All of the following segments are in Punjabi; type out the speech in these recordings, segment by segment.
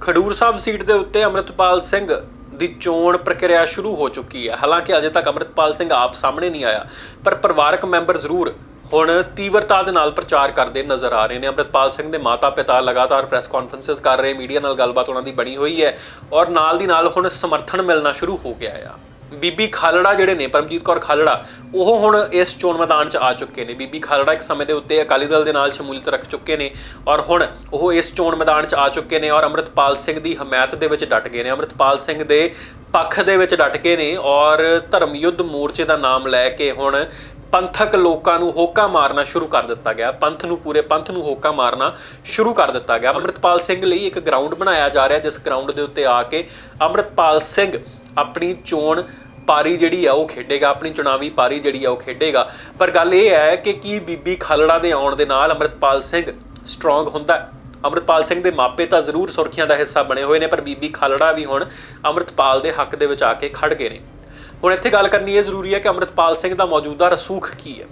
ਖਡੂਰ ਸਾਹਿਬ ਸੀਟ ਦੇ ਉੱਤੇ ਅੰਮ੍ਰਿਤਪਾਲ ਸਿੰਘ ਦੀ ਚੋਣ ਪ੍ਰਕਿਰਿਆ ਸ਼ੁਰੂ ਹੋ ਚੁੱਕੀ ਹੈ। ਹਾਲਾਂਕਿ ਅਜੇ ਤੱਕ ਅੰਮ੍ਰਿਤਪਾਲ ਸਿੰਘ ਆਪ ਸਾਹਮਣੇ ਨਹੀਂ ਆਇਆ, ਪਰ ਪਰਿਵਾਰਕ ਮੈਂਬਰ ਜ਼ਰੂਰ ਹੁਣ ਤੀਵਰਤਾ ਦੇ ਨਾਲ ਪ੍ਰਚਾਰ ਕਰਦੇ ਨਜ਼ਰ ਆ ਰਹੇ ਨੇ। ਅੰਮ੍ਰਿਤਪਾਲ ਸਿੰਘ ਦੇ ਮਾਤਾ-ਪਿਤਾ ਲਗਾਤਾਰ ਪ੍ਰੈਸ ਕਾਨਫਰੰਸਸ ਕਰ ਰਹੇ, ਮੀਡੀਆ ਨਾਲ ਗੱਲਬਾਤ ਉਹਨਾਂ ਦੀ ਬਣੀ ਹੋਈ ਹੈ ਔਰ ਨਾਲ ਦੀ ਨਾਲ ਹੁਣ ਸਮਰਥਨ ਮਿਲਣਾ ਸ਼ੁਰੂ ਹੋ ਗਿਆ ਆ। ਬੀਬੀ ਖਾਲੜਾ ਜਿਹੜੇ ਨੇ, ਪਰਮਜੀਤ ਕੌਰ ਖਾਲੜਾ, ਉਹ ਹੁਣ ਇਸ ਚੋਣ ਮੈਦਾਨ 'ਚ ਆ ਚੁੱਕੇ ਨੇ। ਬੀਬੀ ਖਾਲੜਾ ਇੱਕ ਸਮੇਂ ਦੇ ਉੱਤੇ ਅਕਾਲੀ ਦਲ ਦੇ ਨਾਲ ਸ਼ਮੂਲੀਅਤ ਰੱਖ ਚੁੱਕੇ ਨੇ ਔਰ ਹੁਣ ਉਹ ਇਸ ਚੋਣ ਮੈਦਾਨ 'ਚ ਆ ਚੁੱਕੇ ਨੇ ਔਰ ਅੰਮ੍ਰਿਤਪਾਲ ਸਿੰਘ ਦੀ ਹਮਾਇਤ ਦੇ ਵਿੱਚ ਡਟ ਗਏ ਨੇ। ਅੰਮ੍ਰਿਤਪਾਲ ਸਿੰਘ ਦੇ ਪੱਖ ਦੇ ਵਿੱਚ ਡਟ ਗਏ ਨੇ ਔਰ ਧਰਮ ਯੁੱਧ ਮੋਰਚੇ ਦਾ ਨਾਮ ਲੈ ਕੇ ਹੁਣ ਪੰਥਕ ਲੋਕਾਂ ਨੂੰ ਹੋਕਾ ਮਾਰਨਾ ਸ਼ੁਰੂ ਕਰ ਦਿੱਤਾ ਗਿਆ। ਪੰਥ ਨੂੰ ਪੂਰੇ ਪੰਥ ਨੂੰ ਹੋਕਾ ਮਾਰਨਾ ਸ਼ੁਰੂ ਕਰ ਦਿੱਤਾ ਗਿਆ। ਅੰਮ੍ਰਿਤਪਾਲ ਸਿੰਘ ਲਈ ਇੱਕ ਗਰਾਊਂਡ ਬਣਾਇਆ ਜਾ ਰਿਹਾ, ਜਿਸ ਗਰਾਊਂਡ ਦੇ ਉੱਤੇ ਆ ਕੇ ਅੰਮ੍ਰਿਤਪਾਲ ਸਿੰਘ ਆਪਣੀ ਚੋਣ ਪਾਰੀ ਜਿਹੜੀ ਆ ਉਹ ਖੇਡੇਗਾ, ਆਪਣੀ ਚੁਣਾਵੀ ਪਾਰੀ ਜਿਹੜੀ ਆ ਉਹ ਖੇਡੇਗਾ। ਪਰ ਗੱਲ ਇਹ ਹੈ ਕਿ ਕੀ ਬੀਬੀ ਖਾਲੜਾ ਦੇ ਆਉਣ ਦੇ ਨਾਲ ਅੰਮ੍ਰਿਤਪਾਲ ਸਿੰਘ ਸਟਰੋਂਗ ਹੁੰਦਾ ਹੈ? ਅੰਮ੍ਰਿਤਪਾਲ ਸਿੰਘ ਦੇ ਮਾਪੇ ਤਾਂ ਜ਼ਰੂਰ ਸੁਰਖੀਆਂ ਦਾ ਹਿੱਸਾ ਬਣੇ ਹੋਏ ਨੇ, ਪਰ ਬੀਬੀ ਖਾਲੜਾ ਵੀ ਹੁਣ ਅੰਮ੍ਰਿਤਪਾਲ ਦੇ ਹੱਕ ਦੇ ਵਿੱਚ ਆ ਕੇ ਖੜ ਗਏ ਨੇ। ਹੁਣ ਇੱਥੇ ਗੱਲ ਕਰਨੀ ਇਹ ਜ਼ਰੂਰੀ ਹੈ ਕਿ ਅੰਮ੍ਰਿਤਪਾਲ ਸਿੰਘ ਦਾ ਮੌਜੂਦਾ ਰਸੂਖ ਕੀ ਹੈ?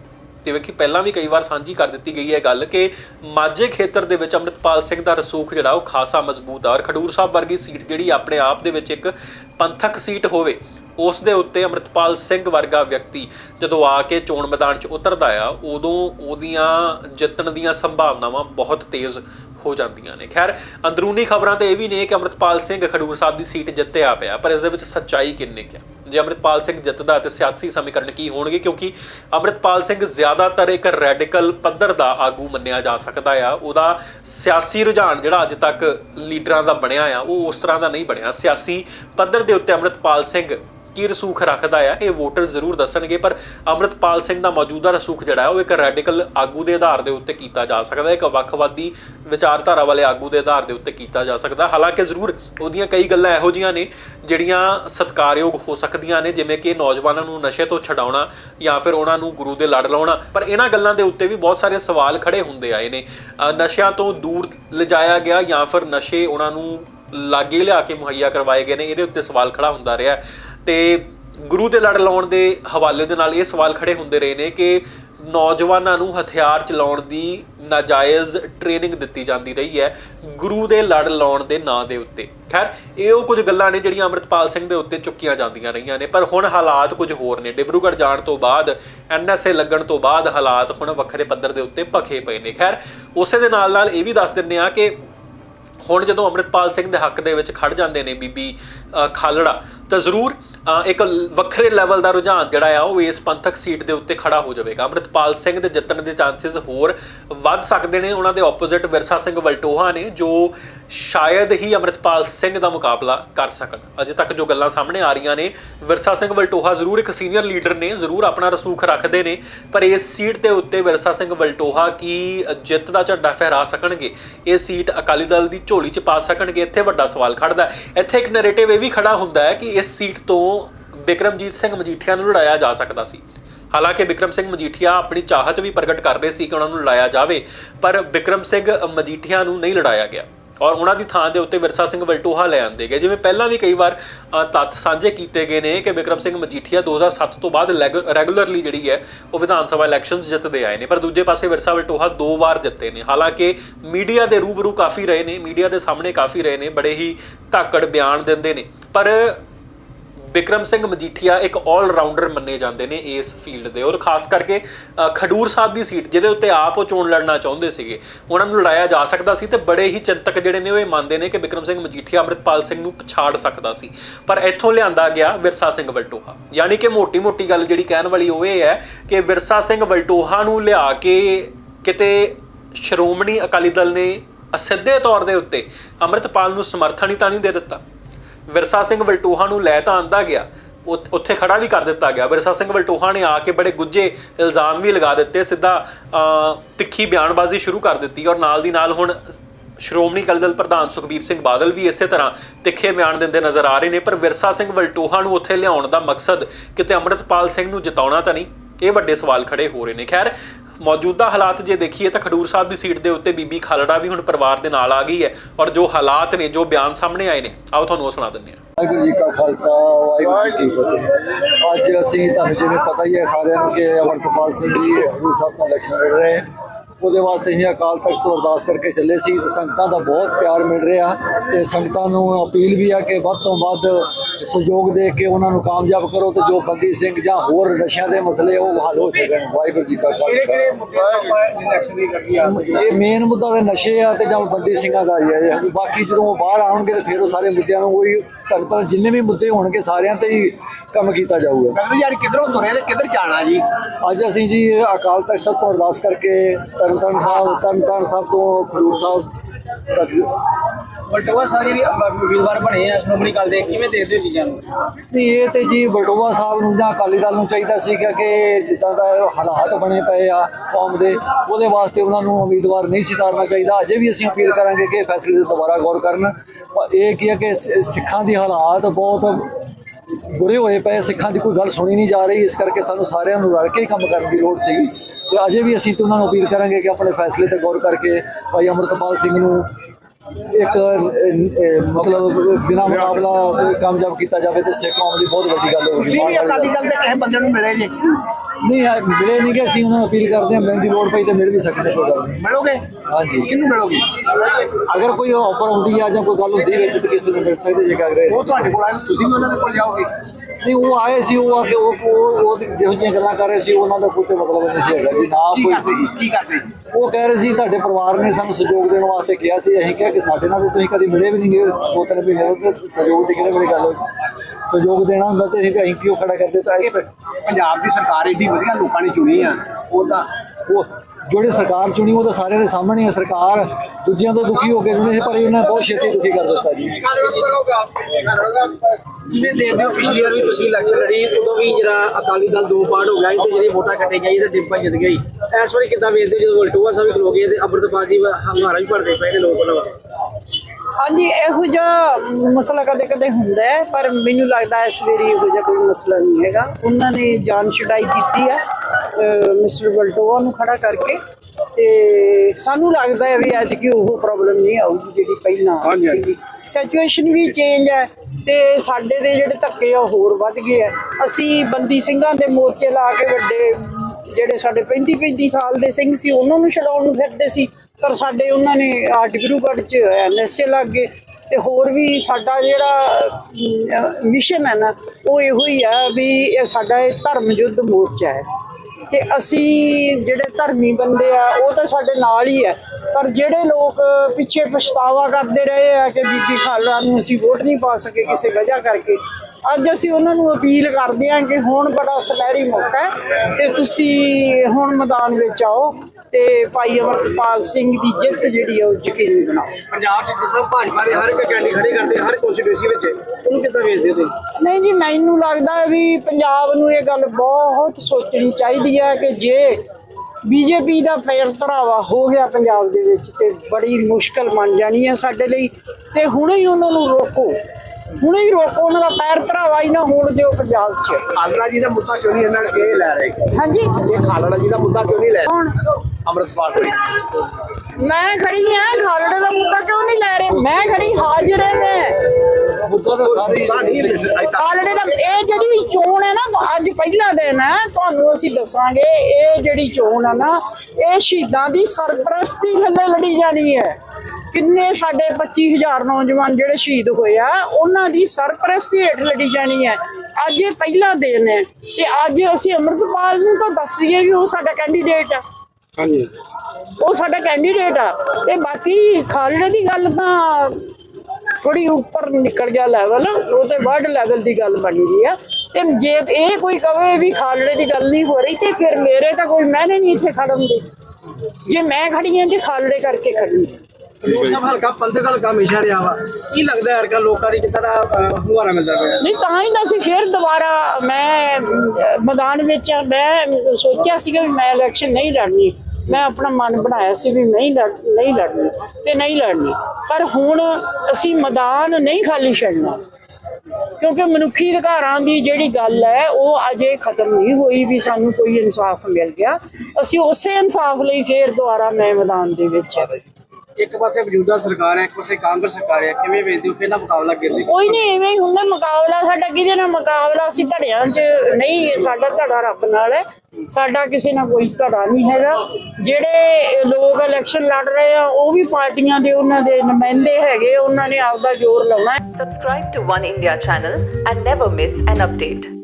ਜਿਵੇਂ ਕਿ ਪਹਿਲਾਂ ਵੀ ਕਈ ਵਾਰ ਸਾਂਝੀ ਕਰ ਦਿੱਤੀ ਗਈ ਹੈ ਗੱਲ ਕਿ ਮਾਝੇ ਖੇਤਰ ਦੇ ਵਿੱਚ ਅੰਮ੍ਰਿਤਪਾਲ ਸਿੰਘ ਦਾ ਰਸੂਖ ਜਿਹੜਾ ਉਹ ਖਾਸਾ ਮਜ਼ਬੂਤ ਆ ਔਰ ਖਡੂਰ ਸਾਹਿਬ ਵਰਗੀ ਸੀਟ ਜਿਹੜੀ ਆਪਣੇ ਆਪ ਦੇ ਵਿੱਚ ਇੱਕ ਪੰਥਕ ਸੀਟ ਹੋਵੇ, ਉਸ ਦੇ ਉੱਤੇ ਅੰਮ੍ਰਿਤਪਾਲ ਸਿੰਘ ਵਰਗਾ ਵਿਅਕਤੀ ਜਦੋਂ ਆ ਕੇ ਚੋਣ ਮੈਦਾਨ 'ਚ ਉਤਰਦਾ ਆ, ਉਦੋਂ ਉਹਦੀਆਂ ਜਿੱਤਣ ਦੀਆਂ ਸੰਭਾਵਨਾਵਾਂ ਬਹੁਤ ਤੇਜ਼ ਹੋ ਜਾਂਦੀਆਂ ਨੇ। ਖੈਰ, ਅੰਦਰੂਨੀ ਖਬਰਾਂ ਤੇ ਇਹ ਵੀ ਨੇ ਕਿ ਅੰਮ੍ਰਿਤਪਾਲ ਸਿੰਘ ਖਡੂਰ ਸਾਹਿਬ ਦੀ ਸੀਟ ਜਿੱਤਿਆ ਪਿਆ, ਪਰ ਇਸ ਦੇ ਵਿੱਚ ਸੱਚਾਈ ਕਿੰਨੇ ਕੁ ਜੇ ਅੰਮ੍ਰਿਤਪਾਲ ਸਿੰਘ ਜਿੱਤਦਾ ਤੇ ਸਿਆਸੀ ਸਮੀਕਰਨ ਕੀ ਹੋਣਗੇ? ਕਿਉਂਕਿ ਅੰਮ੍ਰਿਤਪਾਲ ਸਿੰਘ ਜ਼ਿਆਦਾਤਰ ਇੱਕ ਰੈਡੀਕਲ ਪੱਧਰ ਦਾ ਆਗੂ ਮੰਨਿਆ ਜਾ ਸਕਦਾ ਆ। ਉਹਦਾ ਸਿਆਸੀ ਰੁਝਾਨ ਜਿਹੜਾ ਅੱਜ ਤੱਕ ਲੀਡਰਾਂ ਦਾ ਬਣਿਆ ਆ, ਉਹ ਉਸ ਤਰ੍ਹਾਂ ਦਾ ਨਹੀਂ ਬਣਿਆ। ਸਿਆਸੀ ਪੱਧਰ ਦੇ ਉੱਤੇ ਅੰਮ੍ਰਿਤਪਾਲ ਸਿੰਘ ਕੀ ਰਸੂਖ ਰੱਖਦਾ ਆ, ਇਹ ਵੋਟਰ ਜ਼ਰੂਰ ਦੱਸਣਗੇ, ਪਰ ਅੰਮ੍ਰਿਤਪਾਲ ਸਿੰਘ ਦਾ ਮੌਜੂਦਾ ਰਸੂਖ ਜਿਹੜਾ ਉਹ ਇੱਕ ਰੈਡੀਕਲ ਆਗੂ ਦੇ ਆਧਾਰ ਦੇ ਉੱਤੇ ਕੀਤਾ ਜਾ ਸਕਦਾ ਹੈ ਇੱਕ ਵੱਖਵਾਦੀ ਵਿਚਾਰਧਾਰਾ ਵਾਲੇ ਆਗੂ ਦੇ ਆਧਾਰ ਦੇ ਉੱਤੇ ਕੀਤਾ ਜਾ ਸਕਦਾ। ਹਾਲਾਂਕਿ ਜ਼ਰੂਰ ਉਹਦੀਆਂ ਕਈ ਗੱਲਾਂ ਇਹੋ ਜੀਆਂ ਨੇ, ਜਿਹੜੀਆਂ ਸਤਿਕਾਰਯੋਗ ਹੋ ਸਕਦੀਆਂ ਨੇ, ਜਿਵੇਂ ਕਿ ਨੌਜਵਾਨਾਂ ਨੂੰ ਨਸ਼ੇ ਤੋਂ ਛਡਾਉਣਾ ਜਾਂ ਫਿਰ ਉਹਨਾਂ ਨੂੰ ਗੁਰੂ ਦੇ ਲੜ ਲਾਉਣਾ, ਪਰ ਇਹਨਾਂ ਗੱਲਾਂ ਦੇ ਉੱਤੇ ਵੀ ਬਹੁਤ ਸਾਰੇ ਸਵਾਲ ਖੜੇ ਹੁੰਦੇ ਆਏ ਨੇ। ਨਸ਼ਿਆਂ ਤੋਂ ਦੂਰ ਲਿਜਾਇਆ ਗਿਆ ਜਾਂ ਫਿਰ ਨਸ਼ੇ ਉਹਨਾਂ ਨੂੰ ਲਾਗੇ ਲਿਆ ਕੇ ਮੁਹੱਈਆ ਕਰਵਾਏ ਗਏ ਨੇ, ਇਹਦੇ ਉੱਤੇ ਸਵਾਲ ਖੜਾ ਹੁੰਦਾ ਰਿਹਾ। ਤੇ ਗੁਰੂ ਦੇ ਲੜ ਲਾਉਣ ਦੇ ਹਵਾਲੇ ਦੇ ਨਾਲ ਇਹ ਸਵਾਲ ਖੜੇ ਹੁੰਦੇ ਰਹੇ ਨੇ ਕਿ ਨੌਜਵਾਨਾਂ ਨੂੰ ਹਥਿਆਰ ਚਲਾਉਣ ਦੀ ਨਾਜਾਇਜ਼ ਟ੍ਰੇਨਿੰਗ ਦਿੱਤੀ ਜਾਂਦੀ ਰਹੀ ਹੈ ਗੁਰੂ ਦੇ ਲੜ ਲਾਉਣ ਦੇ ਨਾਂ ਦੇ ਉੱਤੇ। ਖੈਰ, ਇਹ ਉਹ ਕੁਝ ਗੱਲਾਂ ਨੇ ਜਿਹੜੀਆਂ ਅੰਮ੍ਰਿਤਪਾਲ ਸਿੰਘ ਦੇ ਉੱਤੇ ਚੁੱਕੀਆਂ ਜਾਂਦੀਆਂ ਰਹੀਆਂ ਨੇ, ਪਰ ਹੁਣ ਹਾਲਾਤ ਕੁਝ ਹੋਰ ਨੇ। ਡਿਬਰੂਗੜ੍ਹ ਜਾਣ ਤੋਂ ਬਾਅਦ ਐਨਐਸਏ ਲੱਗਣ ਤੋਂ ਬਾਅਦ ਹਾਲਾਤ ਹੁਣ ਵੱਖਰੇ ਪੱਧਰ ਦੇ ਉੱਤੇ ਭਖੇ ਪਏ ਨੇ। ਖੈਰ, ਉਸੇ ਦੇ ਨਾਲ ਨਾਲ ਇਹ ਵੀ ਦੱਸ ਦਿੰਨੇ ਆ ਕਿ ਹੁਣ ਜਦੋਂ ਅੰਮ੍ਰਿਤਪਾਲ ਸਿੰਘ ਦੇ ਹੱਕ ਦੇ ਵਿੱਚ ਖੜ ਜਾਂਦੇ ਨੇ ਬੀਬੀ ਖਾਲੜਾ ਤਾਂ ਜ਼ਰੂਰ ਇੱਕ ਵੱਖਰੇ ਲੈਵਲ ਦਾ ਰੁਝਾਨ ਜਿਹੜਾ ਆ, ਉਹ ਇਸ ਪੰਥਕ ਸੀਟ ਦੇ ਉੱਤੇ ਖੜਾ ਹੋ ਜਾਵੇਗਾ। ਅੰਮ੍ਰਿਤਪਾਲ ਸਿੰਘ ਦੇ ਜਿੱਤਣ ਦੇ ਚਾਂਸਸ ਹੋਰ ਵੱਧ ਸਕਦੇ ਨੇ। ਉਹਨਾਂ ਦੇ ਆਪੋਜ਼ਿਟ ਵਿਰਸਾ ਸਿੰਘ ਵਲਟੋਹਾ ਨੇ, ਜੋ ਸ਼ਾਇਦ ਹੀ ਅੰਮ੍ਰਿਤਪਾਲ ਸਿੰਘ ਦਾ ਮੁਕਾਬਲਾ ਕਰ ਸਕਣ। ਅਜੇ ਤੱਕ ਜੋ ਗੱਲਾਂ ਸਾਹਮਣੇ ਆ ਰਹੀਆਂ ਨੇ, ਵਿਰਸਾ ਸਿੰਘ ਵਲਟੋਹਾ ਜ਼ਰੂਰ ਇੱਕ ਸੀਨੀਅਰ ਲੀਡਰ ਨੇ, ਜ਼ਰੂਰ ਆਪਣਾ ਰਸੂਖ ਰੱਖਦੇ ਨੇ। ਪਰ ਇਸ ਸੀਟ ਦੇ ਉੱਤੇ ਵਿਰਸਾ ਸਿੰਘ ਵਲਟੋਹਾ ਕੀ ਜਿੱਤ ਦਾ ਝੰਡਾ ਫਹਿਰਾ ਸਕਣਗੇ? ਇਹ ਸੀਟ ਅਕਾਲੀ ਦਲ ਦੀ ਝੋਲੀ 'ਚ ਪਾ ਸਕਣਗੇ? ਇੱਥੇ ਵੱਡਾ ਸਵਾਲ ਖੜਦਾ ਇੱਥੇ ਇੱਕ ਨੈਰੇਟਿਵ ਇਹ ਵੀ ਖੜਾ ਹੁੰਦਾ ਹੈ ਕਿ ਇਸ ਸੀਟ ਤੋਂ ਬਿਕਰਮਜੀਤ ਸਿੰਘ ਮਜੀਠੀਆ ਨੂੰ ਲੜਾਇਆ ਜਾ ਸਕਦਾ ਸੀ। ਹਾਲਾਂਕਿ ਬਿਕਰਮ ਸਿੰਘ ਮਜੀਠੀਆ ਆਪਣੀ ਚਾਹਤ ਵੀ ਪ੍ਰਗਟ ਕਰ ਰਹੇ ਸੀ ਕਿ ਉਹਨਾਂ ਨੂੰ ਲੜਾਇਆ ਜਾਵੇ, ਪਰ ਬਿਕਰਮ ਸਿੰਘ ਮਜੀਠੀਆ ਨੂੰ ਨਹੀਂ ਲੜਾਇਆ ਗਿਆ। ਔਰ ਉਹਨਾਂ ਦੀ ਥਾਂ ਦੇ ਉੱਤੇ ਵਿਰਸਾ ਸਿੰਘ ਵਲਟੋਹਾ ਲੈ ਆਂਦੇ ਗਏ, ਜਿਵੇਂ ਪਹਿਲਾਂ ਵੀ ਕਈ ਵਾਰ ਤੱਥ ਸਾਂਝੇ ਕੀਤੇ ਗਏ ਨੇ ਕਿ ਬਿਕਰਮ ਸਿੰਘ ਮਜੀਠੀਆ 2007 ਤੋਂ ਬਾਅਦ ਰੈਗੂਲਰਲੀ ਜਿਹੜੀ ਹੈ, ਉਹ ਵਿਧਾਨ ਸਭਾ ਇਲੈਕਸ਼ਨਸ ਜਿੱਤਦੇ ਆਏ ਨੇ, ਪਰ ਦੂਜੇ ਪਾਸੇ ਵਿਰਸਾ ਵਲਟੋਹਾ ਦੋ ਵਾਰ ਜਿੱਤੇ ਨੇ। ਹਾਲਾਂਕਿ ਮੀਡੀਆ ਦੇ ਰੂਬਰੂ ਕਾਫੀ ਰਹੇ ਨੇ, ਮੀਡੀਆ ਦੇ ਸਾਹਮਣੇ ਕਾਫੀ ਰਹੇ ਨੇ, ਬੜੇ ਹੀ ਧਾਕੜ ਬਿਆਨ ਦਿੰਦੇ ਨੇ। ਪਰ ਬਿਕਰਮ ਸਿੰਘ ਮਜੀਠੀਆ ਇੱਕ 올 ਰਾਊਂਡਰ ਮੰਨੇ ਜਾਂਦੇ ਨੇ ਇਸ ਫੀਲਡ ਦੇ। ਔਰ ਖਾਸ ਕਰਕੇ ਖਡੂਰ ਸਾਹਿਬ ਦੀ ਸੀਟ, ਜਿਹਦੇ ਉੱਤੇ ਆਪ ਉਹ ਚੋਣ ਲੜਨਾ ਚਾਹੁੰਦੇ ਸੀਗੇ। ਉਹਨਾਂ ਨੂੰ ਲੜਾਇਆ ਜਾ ਸਕਦਾ ਸੀ ਤੇ ਬੜੇ ਹੀ ਚਿੰਤਕ ਜਿਹੜੇ ਨੇ ਉਹ ਇਹ ਮੰਨਦੇ ਨੇ ਕਿ ਬਿਕਰਮ ਸਿੰਘ ਮਜੀਠੀਆ ਅੰਮ੍ਰਿਤਪਾਲ ਸਿੰਘ ਨੂੰ ਪਛਾੜ ਸਕਦਾ ਸੀ। ਪਰ ਇੱਥੋਂ ਲਿਆਂਦਾ ਗਿਆ ਵਿਰਸਾ ਸਿੰਘ ਵਲਟੋਹਾ। ਯਾਨੀ ਕਿ ਮੋਟੀ-ਮੋਟੀ ਗੱਲ ਜਿਹੜੀ ਕਹਿਣ ਵਾਲੀ ਉਹ ਇਹ ਹੈ ਕਿ ਵਿਰਸਾ ਸਿੰਘ ਵਲਟੋਹਾ ਨੂੰ ਲਿਆ ਕੇ ਕਿਤੇ ਸ਼੍ਰੋਮਣੀ ਅਕਾਲੀ ਦਲ ਨੇ ਅਸਿੱਧੇ ਤੌਰ ਦੇ ਉੱਤੇ ਅੰਮ੍ਰਿਤਪਾਲ ਨੂੰ ਸਮਰਥਨ ਹੀ ਤਾਂ ਨਹੀਂ ਦੇ ਦਿੱਤਾ। ਵਿਰਸਾ ਸਿੰਘ ਵਲਟੋਹਾ ਨੂੰ ਲੈ ਤਾਂ ਆਂਦਾ ਗਿਆ। ਉੱਥੇ ਖੜਾ ਵੀ ਕਰ ਦਿੱਤਾ ਗਿਆ। ਵਿਰਸਾ ਸਿੰਘ ਵਲਟੋਹਾ ਨੇ ਆ ਕੇ ਬੜੇ ਗੁੱਝੇ ਇਲਜ਼ਾਮ ਵੀ ਲਗਾ ਦਿੱਤੇ। ਸਿੱਧਾ ਅ, ਤਿੱਖੀ ਬਿਆਨਬਾਜ਼ੀ ਸ਼ੁਰੂ ਕਰ ਦਿੱਤੀ ਔਰ ਨਾਲ ਦੀ ਨਾਲ ਹੁਣ ਸ਼੍ਰੋਮਣੀ ਅਕਾਲੀ ਦਲ ਪ੍ਰਧਾਨ ਸੁਖਬੀਰ ਸਿੰਘ ਬਾਦਲ ਵੀ ਇਸੇ ਤਰ੍ਹਾਂ ਤਿੱਖੇ ਬਿਆਨ ਦਿੰਦੇ ਨਜ਼ਰ ਆ ਰਹੇ ਨੇ। ਪਰ ਵਿਰਸਾ ਸਿੰਘ ਵਲਟੋਹਾ ਨੂੰ ਉੱਥੇ ਲਿਆਉਣ ਦਾ ਮਕਸਦ ਕਿਤੇ ਅੰਮ੍ਰਿਤਪਾਲ ਸਿੰਘ ਨੂੰ ਜਿਤਾਉਣਾ ਤਾਂ ਨਹੀਂ ਇਹ ਵੱਡੇ ਸਵਾਲ ਖੜੇ ਹੋ ਰਹੇ ਨੇ। ਖੈਰ ਮੌਜੂਦਾ ਹਾਲਾਤ ਜੇ ਦੇਖੀਏ ਤਾਂ ਖਡੂਰ ਸਾਹਿਬ ਦੀ ਸੀਟ ਦੇ ਉੱਤੇ ਬੀਬੀ ਖਾਲੜਾ ਵੀ ਹੁਣ ਪਰਿਵਾਰ ਦੇ ਨਾਲ ਆ ਗਈ ਹੈ ਔਰ ਜੋ ਹਾਲਾਤ ਨੇ, ਜੋ ਬਿਆਨ ਸਾਹਮਣੇ ਆਏ ਨੇ, ਆਓ ਤੁਹਾਨੂੰ ਉਹ ਸੁਣਾ ਦਿੰਦੇ ਹਾਂ। ਵਾਹਿਗੁਰੂ ਜੀ ਕਾ ਖਾਲਸਾ, ਵਾਹਿਗੁਰੂ ਜੀ ਕੀ ਫਤਿਹ। ਅੱਜ ਅਸੀਂ ਤੁਹਾਨੂੰ ਜਿਵੇਂ ਪਤਾ ਹੀ ਹੈ ਸਾਰਿਆਂ ਨੂੰ ਕਿ ਅਮਰਤਪਾਲ ਸਿੰਘ ਜੀ ਹਜ਼ੂਰ ਸਾਹਿਬ ਤੋਂ ਇਲੈਕਸ਼ਨ ਲੜ ਰਹੇ ਉਹਦੇ ਵਾਸਤੇ ਅਸੀਂ ਅਕਾਲ ਤਖਤ ਤੋਂ ਅਰਦਾਸ ਕਰਕੇ ਚੱਲੇ ਸੀ। ਸੰਗਤਾਂ ਦਾ ਬਹੁਤ ਪਿਆਰ ਮਿਲ ਰਿਹਾ ਤੇ ਸੰਗਤਾਂ ਨੂੰ ਅਪੀਲ ਵੀ ਆ ਕਿ ਵੱਧ ਤੋਂ ਵੱਧ ਸਹਿਯੋਗ ਦੇ ਕੇ ਉਹਨਾਂ ਨੂੰ ਕਾਮਯਾਬ ਕਰੋ ਤੇ ਜੋ ਬੰਦੀ ਸਿੰਘ ਜਾਂ ਹੋਰ ਨਸ਼ਿਆਂ ਦੇ ਮਸਲੇ ਉਹ ਹੱਲ ਹੋ ਸਕਣ। ਵਾਹਿਗੁਰੂ ਜੀ ਕਾ ਖਾਲਸਾ। ਇਹ ਮੇਨ ਮੁੱਦਾ ਤਾਂ ਨਸ਼ੇ ਆ ਤੇ ਜਾਂ ਬੰਦੀ ਸਿੰਘਾਂ ਦਾ ਹੀ ਹੈ ਬਾਕੀ ਜਦੋਂ ਉਹ ਬਾਹਰ ਆਉਣਗੇ ਤੇ ਫਿਰ ਉਹ ਸਾਰੇ ਮੁੱਦਿਆਂ ਨੂੰ ਉਹੀ ਤੁਹਾਨੂੰ ਜਿੰਨੇ ਵੀ ਮੁੱਦੇ ਹੋਣਗੇ ਸਾਰਿਆਂ ਤੇ ਹੀ ਕੰਮ ਕੀਤਾ ਜਾਊਗਾ। ਕਹਿੰਦੇ ਯਾਰ ਕਿੱਧਰੋਂ ਤੁਰੇ ਤੇ ਕਿੱਧਰ ਜਾਣਾ ਜੀ? ਅੱਜ ਅਸੀਂ ਜੀ ਅਕਾਲ ਤਖਤ ਸਾਹਿਬ ਤੋਂ ਅਰਦਾਸ ਕਰਕੇ ਤਰਨਤਾਰਨ ਸਾਹਿਬ ਤਰਨਤਾਰਨ ਸਾਹਿਬ ਤੋਂ ਖਡੂਰ ਸਾਹਿਬ ਬਲਟੋਆ ਸਾਹਿਬ ਜਿਹੜੀ ਉਮੀਦਵਾਰ ਬਣੇ ਆ, ਸ਼੍ਰੋਮਣੀ ਅਕਾਲੀ ਦੇ, ਕਿਵੇਂ ਦੇਖਦੇ ਹੋ ਚੀਜ਼ਾਂ ਨੂੰ? ਨਹੀਂ ਇਹ ਤੇ ਜੀ ਬਲਟੋਆ ਸਾਹਿਬ ਨੂੰ ਜਾਂ ਅਕਾਲੀ ਦਲ ਨੂੰ ਚਾਹੀਦਾ ਸੀਗਾ ਕਿ ਜਿੱਦਾਂ ਦਾ ਹਾਲਾਤ ਬਣੇ ਪਏ ਆ ਕੌਮ ਦੇ, ਉਹਦੇ ਵਾਸਤੇ ਉਹਨਾਂ ਨੂੰ ਉਮੀਦਵਾਰ ਨਹੀਂ ਸਿਤਾਰਨਾ ਚਾਹੀਦਾ। ਅਜੇ ਵੀ ਅਸੀਂ ਅਪੀਲ ਕਰਾਂਗੇ ਕਿ ਇਹ ਫੈਸਲੇ ਤੇ ਦੁਬਾਰਾ ਗੌਰ ਕਰਨ। ਇਹ ਕੀ ਹੈ ਕਿ ਸਿੱਖਾਂ ਦੀ ਹਾਲਾਤ ਬਹੁਤ ਬੁਰੇ ਹੋਏ ਪਏ ਸਿੱਖਾਂ ਦੀ ਕੋਈ ਗੱਲ ਸੁਣੀ ਨਹੀਂ ਜਾ ਰਹੀ, ਇਸ ਕਰਕੇ ਸਾਨੂੰ ਸਾਰਿਆਂ ਨੂੰ ਰਲ ਕੇ ਕੰਮ ਕਰਨ ਦੀ ਲੋੜ ਸੀਗੀ। ਤੇ ਅਜੇ ਵੀ ਅਸੀਂ ਤੇ ਉਹਨਾਂ ਨੂੰ ਅਪੀਲ ਕਰਾਂਗੇ ਕਿ ਆਪਣੇ ਫੈਸਲੇ ਤੇ ਗੌਰ ਕਰਕੇ ਭਾਈ ਅਮਰਤਪਾਲ ਸਿੰਘ ਨੂੰ ਇੱਕ ਮਤਲਬ ਬਿਨਾ ਮੁਕਾਬਲਾ ਕਾਮਯਾਬ ਕੀਤਾ ਜਾਵੇ ਤੇ ਸਿੱਖ ਕੌਮ ਦੀ ਬਹੁਤ ਵੱਡੀ ਗੱਲ ਹੋਵੇਗੀ ਤੁਸੀਂ ਵੀ ਅਕਾਲੀ ਦਲ ਦੇ ਕਿਸੇ ਬੰਦੇ ਨੂੰ ਮਿਲੇ ਜੀ? ਨਹੀਂ ਮਿਲੇ ਨਹੀਂ ਕਿ ਅਸੀਂ ਉਹਨਾਂ ਨੂੰ ਅਪੀਲ ਕਰਦੇ ਹਾਂ ਦੀ ਲੋੜ ਪਈ ਤੇ ਮਿਲ ਵੀ ਸਕਦੇ ਕੋਈ ਗੱਲ ਨਹੀਂ। ਮਿਲੋਗੇ? ਹਾਂਜੀ। ਕਿਹਨੂੰ ਮਿਲੋਗੇ? ਅਗਰ ਕੋਈ ਆਫਰ ਹੁੰਦੀ ਆ ਜਾਂ ਕੋਈ ਗੱਲ ਹੁੰਦੀ ਵਿੱਚ ਤੇ ਕਿਸੇ ਨੂੰ ਮਿਲ ਸਕਦੇ ਜੇ ਅਗਰ ਉਹ ਤੁਹਾਡੇ ਕੋਲ ਆਏ ਤੁਸੀਂ ਵੀ ਉਹਨਾਂ ਦੇ ਕੋਲ ਜਾਓਗੇ? ਨਹੀਂ ਉਹ ਆਏ ਸੀ ਉਹ ਆ ਕੇ ਉਹ ਉਹ ਜਿਹੋ ਜਿਹੀਆਂ ਗੱਲਾਂ ਕਰ ਰਹੇ ਸੀ ਉਹਨਾਂ ਦਾ ਕੋਈ ਮਤਲਬ ਨਹੀਂ ਸੀ ਹੈਗਾ ਜੀ ਨਾ ਕੋਈ ਕੀ ਕਰਦੇ ਉਹ ਕਹਿ ਰਹੇ ਸੀ ਤੁਹਾਡੇ ਪਰਿਵਾਰ ਨੇ ਸਾਨੂੰ ਸਹਿਯੋਗ ਦੇਣ ਵਾਸਤੇ ਕਿਹਾ ਸੀ ਅਸੀਂ ਕਿਹਾ ਕਿ ਸਾਡੇ ਨਾਲ ਤੁਸੀਂ ਕਦੀ ਮਿਲੇ ਵੀ ਨਹੀਂ ਗਏ ਦੋ ਤਿੰਨ ਮਹੀਨੇ ਹੋ ਤੇ ਸਹਿਯੋਗ ਦੀ ਕਿਹੜੇ ਬੜੀ ਗੱਲ ਹੋਈ? ਸਹਿਯੋਗ ਦੇਣਾ ਹੁੰਦਾ ਤੇ ਅਸੀਂ ਕਿਉਂ ਖੜਾ ਕਰਦੇ? ਤਾਂ ਪੰਜਾਬ ਦੀ ਸਰਕਾਰ ਏਡੀ ਵਧੀਆ ਲੋਕਾਂ ਨੇ ਚੁਣੀ ਆ ਉਹਦਾ ਉਹ ਜਿਹੜੇ ਸਰਕਾਰ ਚੁਣੀ, ਉਹ ਤਾਂ ਸਾਰਿਆਂ ਦੇ ਸਾਹਮਣੇ ਹੈ ਸਰਕਾਰ ਦੂਜਿਆਂ ਤੋਂ ਦੁਖੀ ਹੋ ਕੇ ਚੁਣੀ ਸੀ, ਪਰ ਇਹਨਾਂ ਬਹੁਤ ਛੇਤੀ ਦੁਖੀ ਕਰ ਦਿੱਤਾ ਜੀ। ਜਿਵੇਂ ਦੇਖਦੇ ਹੋ, ਪਿਛਲੀ ਵਾਰ ਵੀ ਤੁਸੀਂ ਇਲੈਕਸ਼ਨ ਲੜੀ, ਉਦੋਂ ਵੀ ਜਿਹੜਾ ਅਕਾਲੀ ਦਲ ਦੋ ਪਾਰਟ ਹੋ ਗਿਆ ਸੀ ਤੇ ਜਿਹੜੀ ਵੋਟਾਂ ਕੱਟੇ ਗਈ ਤੇ ਡਿੰਪਾ ਜਿੱਤ ਗਈ। ਇਸ ਵਾਰੀ ਕਿੱਦਾਂ ਵੇਖਦੇ ਜਦੋਂ ਵਲਟੋਆ ਸਾਹਿਬ ਖਲੋ ਗਏ ਤੇ ਅਮਰਤਪਾਲ ਜੀ ਹੰਗਾਰਾ ਵੀ ਭਰਦੇ ਪਏ ਨੇ ਲੋਕ ਨਾਲ ਹਾਂਜੀ ਇਹੋ ਜਿਹਾ ਮਸਲਾ ਕਦੇ ਕਦੇ ਹੁੰਦਾ ਹੈ ਪਰ ਮੈਨੂੰ ਲੱਗਦਾ ਇਸ ਵਾਰੀ ਇਹੋ ਜਿਹਾ ਕੋਈ ਮਸਲਾ ਨਹੀਂ ਹੈਗਾ। ਉਹਨਾਂ ਨੇ ਜਾਨ ਛਡਾਈ ਕੀਤੀ ਹੈ ਮਿਸਟਰ ਬਲਟੋਆ ਨੂੰ ਖੜਾ ਕਰਕੇ ਤੇ ਸਾਨੂੰ ਲੱਗਦਾ ਹੈ ਵੀ ਅੱਜ ਕੀ ਉਹ ਪ੍ਰੋਬਲਮ ਨਹੀਂ ਆਊਗੀ ਜਿਹੜੀ ਪਹਿਲਾਂ ਸੀਗੀ। ਸਿਚੁਏਸ਼ਨ ਵੀ ਚੇਂਜ ਹੈ ਤੇ ਸਾਡੇ ਦੇ ਜਿਹੜੇ ਧੱਕੇ ਆ ਹੋਰ ਵੱਧ ਗਏ ਆ। ਅਸੀਂ ਬੰਦੀ ਸਿੰਘਾਂ ਦੇ ਮੋਰਚੇ ਲਾ ਕੇ ਵੱਡੇ ਜਿਹੜੇ ਸਾਡੇ 35 35 ਸਾਲ ਦੇ ਸਿੰਘ ਸੀ, ਉਹਨਾਂ ਨੂੰ ਛਡਾਉਣ ਨੂੰ ਫਿਰਦੇ ਸੀ, ਪਰ ਸਾਡੇ ਉਹਨਾਂ ਨੇ ਆਟਗਰੂਗੜ ਚ ਐਨਐਸਏ ਲੱਗ ਗਏ ਤੇ ਹੋਰ ਵੀ ਸਾਡਾ ਜਿਹੜਾ ਮਿਸ਼ਨ ਹੈ ਨਾ, ਉਹ ਇਹੋ ਹੀ ਆ ਵੀ ਇਹ ਸਾਡਾ ਇਹ ਧਰਮ ਯੁੱਧ ਮੋਰਚਾ ਹੈ। ਤੇ ਅਸੀਂ ਜਿਹੜੇ ਧਰਮੀ ਬੰਦੇ ਆ, ਉਹ ਤਾਂ ਸਾਡੇ ਨਾਲ ਹੀ ਹੈ ਪਰ ਜਿਹੜੇ ਲੋਕ ਪਿੱਛੇ ਪਛਤਾਵਾ ਕਰਦੇ ਰਹੇ ਆ ਕਿ ਬੀਬੀ ਖਾਲੜਾ ਨੂੰ ਅਸੀਂ ਵੋਟ ਨਹੀਂ ਪਾ ਸਕੇ ਕਿਸੇ ਵਜ੍ਹਾ ਕਰਕੇ, ਅੱਜ ਅਸੀਂ ਉਹਨਾਂ ਨੂੰ ਅਪੀਲ ਕਰਦੇ ਹਾਂ ਕਿ ਹੁਣ ਬੜਾ ਸੁਨਹਿਰੀ ਮੌਕਾ ਹੈ ਤੇ ਤੁਸੀਂ ਹੁਣ ਮੈਦਾਨ ਵਿੱਚ ਆਓ। ਤੇ ਭਾਈ ਅਮਰਪਾਲ ਸਿੰਘ ਦੀ ਜਿੱਤ ਜਿਹੜੀ ਹੈ ਉਹ ਯਕੀਨੀ ਬਣਾਓ। ਪੰਜਾਬ 'ਚ ਜਿਸ ਤਰ੍ਹਾਂ ਭਾਜਪਾ ਦੇ ਹਰ ਇੱਕ ਕੈਂਡੀ ਖੜੇ ਕਰਦੇ ਹਰ ਕਨਸਟੀਟਿਊਸੀ ਵਿੱਚ ਉਹਨੂੰ ਕਿੱਦਾਂ ਵੇਚਦੇ ਤੁਸੀਂ? ਨਹੀਂ ਜੀ ਮੈਨੂੰ ਲੱਗਦਾ ਹੈ ਵੀ ਪੰਜਾਬ ਨੂੰ ਇਹ ਗੱਲ ਬਹੁਤ ਸੋਚਣੀ ਚਾਹੀਦੀ ਹੈ ਕਿ ਜੇ ਬੀਜੇਪੀ ਦਾ ਪੈਰ ਧਰਾਵਾ ਹੋ ਗਿਆ ਪੰਜਾਬ ਦੇ ਵਿੱਚ ਤੇ ਬੜੀ ਮੁਸ਼ਕਲ ਬਣ ਜਾਣੀ ਹੈ ਸਾਡੇ ਲਈ ਤੇ ਹੁਣੇ ਹੀ ਉਹਨਾਂ ਨੂੰ ਰੋਕੋ। ਹੁਣੇ ਹੀ ਰੋਕੋ ਉਹਨਾਂ ਦਾ ਪੈਰ ਧਰਾਵਾ ਹੀ ਨਾ ਹੋਣ ਦਿਓ ਪੰਜਾਬ 'ਚ। ਖਾਲੜਾ ਜੀ ਦਾ ਮੁੱਦਾ ਕਿਉਂ ਨਹੀਂ ਇਹਨਾਂ ਨੇ ਇਹ ਲੈ ਰਹੇ? ਹਾਂਜੀ। ਇਹ ਖਾਲੜਾ ਜੀ ਦਾ ਮੁੱਦਾ ਕਿਉਂ ਨਹੀਂ ਲੈ ਰਹੇ? ਹੁਣ ਅਮਰਤਪਾਲ ਹੋਈ ਮੈਂ ਖੜੀ ਆ ਖਾਲੜੇ ਦਾ ਮੁੱਦਾ ਕਿਉਂ ਨਹੀਂ ਲੈ ਰਹੇ? ਮੈਂ ਖੜੀ ਹਾਜ਼ਰ ਹਾਂ ਮੈਂ। ਮੁੱਦਾ ਤਾਂ ਸਾਰੀ ਦਾ ਇਹ ਜਿਹੜੀ ਚੋਣ ਹੈ ਨਾ ਅੱਜ ਪਹਿਲਾ ਦਿਨ ਹੈ ਤੁਹਾਨੂੰ ਅਸੀਂ ਦੱਸਾਂਗੇ ਇਹ ਜਿਹੜੀ ਚੋਣ ਹੈ ਨਾ ਇਹ ਸ਼ਹੀਦਾਂ ਦੀ ਸਰਪ੍ਰਸਤੀ ਥੱਲੇ ਲੜੀ ਜਾਣੀ ਹੈ। ਕਿੰਨੇ ਸਾਡੇ 25000 ਨੌਜਵਾਨ ਜਿਹੜੇ ਸ਼ਹੀਦ ਹੋਏ ਆ ਉਹਨਾਂ ਦੀ ਸਰਪ੍ਰਸਤੀ ਹੇਠ ਲੜੀ ਜਾਣੀ ਹੈ। ਅੱਜ ਇਹ ਪਹਿਲਾ ਦਿਨ ਹੈ ਤੇ ਅੱਜ ਅਸੀਂ ਅੰਮ੍ਰਿਤਪਾਲ ਨੂੰ ਤਾਂ ਦੱਸ ਦਈਏ ਵੀ ਉਹ ਸਾਡਾ ਕੈਂਡੀਡੇਟ ਆ। ਹਾਂਜੀ। ਉਹ ਸਾਡਾ ਕੈਂਡੀਡੇਟ ਆ। ਤੇ ਬਾਕੀ ਖਾਲੜੇ ਦੀ ਗੱਲ ਤਾਂ ਥੋੜੀ ਉੱਪਰ ਨਿਕਲ ਗਿਆ ਲੈਵਲ ਉਹ ਤੇ ਵਰਲਡ ਲੈਵਲ ਦੀ ਗੱਲ ਬਣ ਗਈ ਆ। ਤੇ ਜੇ ਇਹ ਕੋਈ ਕਵੇ ਵੀ ਖਾਲੜੇ ਦੀ ਗੱਲ ਨਹੀਂ ਹੋ ਰਹੀ ਤੇ ਫਿਰ ਮੇਰੇ ਤਾਂ ਕੋਈ ਮੈਨੇ ਨਹੀਂ ਇੱਥੇ ਖੜਨ ਦੇ। ਜੇ ਮੈਂ ਖੜੀ ਹਾਂ ਤੇ ਖਾਲੜੇ ਕਰਕੇ ਖੜੀ। ਲੋਕ ਸਭ ਹਲਕਾ, ਪੰਥਕ ਹਲਕਾ ਹਮੇਸ਼ਾ ਰਿਹਾ ਵਾ। ਕੀ ਲੱਗਦਾ ਹੈ ਕਿ ਲੋਕਾਂ ਦੀ ਕਿੱਦਾਂ ਦਾ ਮਿਲਦਾ ਪਿਆ? ਨਹੀਂ, ਤਾਂ ਹੀ ਤਾਂ ਅਸੀਂ ਫਿਰ ਦੁਬਾਰਾ ਮੈਂ ਮੈਦਾਨ ਵਿੱਚ ਮੈਂ ਸੋਚਿਆ ਸੀਗਾ ਵੀ ਮੈਂ ਇਲੈਕਸ਼ਨ ਨਹੀਂ ਲੜਨੀ। ਮੈਂ ਆਪਣਾ ਮਨ ਬਣਾਇਆ ਸੀ ਵੀ ਨਹੀਂ ਲੜ, ਨਹੀਂ ਲੜਨੀ ਤੇ ਨਹੀਂ ਲੜਨੀ। ਪਰ ਹੁਣ ਅਸੀਂ ਮੈਦਾਨ ਨਹੀਂ ਖਾਲੀ ਛੱਡਣਾ। ਕਿਉਂਕਿ ਮਨੁੱਖੀ ਅਧਿਕਾਰਾਂ ਦੀ ਜਿਹੜੀ ਗੱਲ ਹੈ, ਉਹ ਅਜੇ ਖਤਮ ਨਹੀਂ ਹੋਈ ਵੀ ਸਾਨੂੰ ਕੋਈ ਇਨਸਾਫ ਮਿਲ ਗਿਆ। ਅਸੀਂ ਉਸੇ ਇਨਸਾਫ ਲਈ ਫੇਰ ਦੁਬਾਰਾ ਮੈਂ ਮੈਦਾਨ ਦੇ ਵਿੱਚ ਇੱਕ ਪਾਸੇ ਮੌਜੂਦਾ ਸਰਕਾਰ ਹੈ ਇੱਕ ਪਾਸੇ ਕਾਂਗਰਸ ਸਰਕਾਰ ਹੈ ਕਿਵੇਂ ਵੇਖਦੇ ਹੋ ਕਿਹਦਾ ਮੁਕਾਬਲਾ ਕਰਦੇ ਕੋਈ ਨਹੀਂ ਐਵੇਂ ਹੀ ਹੁੰਦਾ ਮੁਕਾਬਲਾ ਸਾਡਾ ਕਿਹਦੇ ਨਾਲ ਮੁਕਾਬਲਾ? ਅਸੀਂ ਧੜਿਆਂ 'ਚ ਨਹੀਂ ਸਾਡਾ ਧੜਾ ਰੱਬ ਨਾਲ ਹੈ। ਸਾਡਾ ਕਿਸੇ ਨਾਲ ਕੋਈ ਧੜਾ ਨਹੀਂ ਹੈਗਾ। ਜਿਹੜੇ ਲੋਕ ਇਲੈਕਸ਼ਨ ਲੜ ਰਹੇ ਆ ਉਹ ਵੀ ਪਾਰਟੀਆਂ ਦੇ ਉਹਨਾਂ ਦੇ ਨੁਮਾਇੰਦੇ ਹੈਗੇ ਉਹਨਾਂ ਨੇ ਆਪਦਾ ਜ਼ੋਰ ਲਾਉਣਾ ਹੈ। Subscribe to One India channel and never miss an update.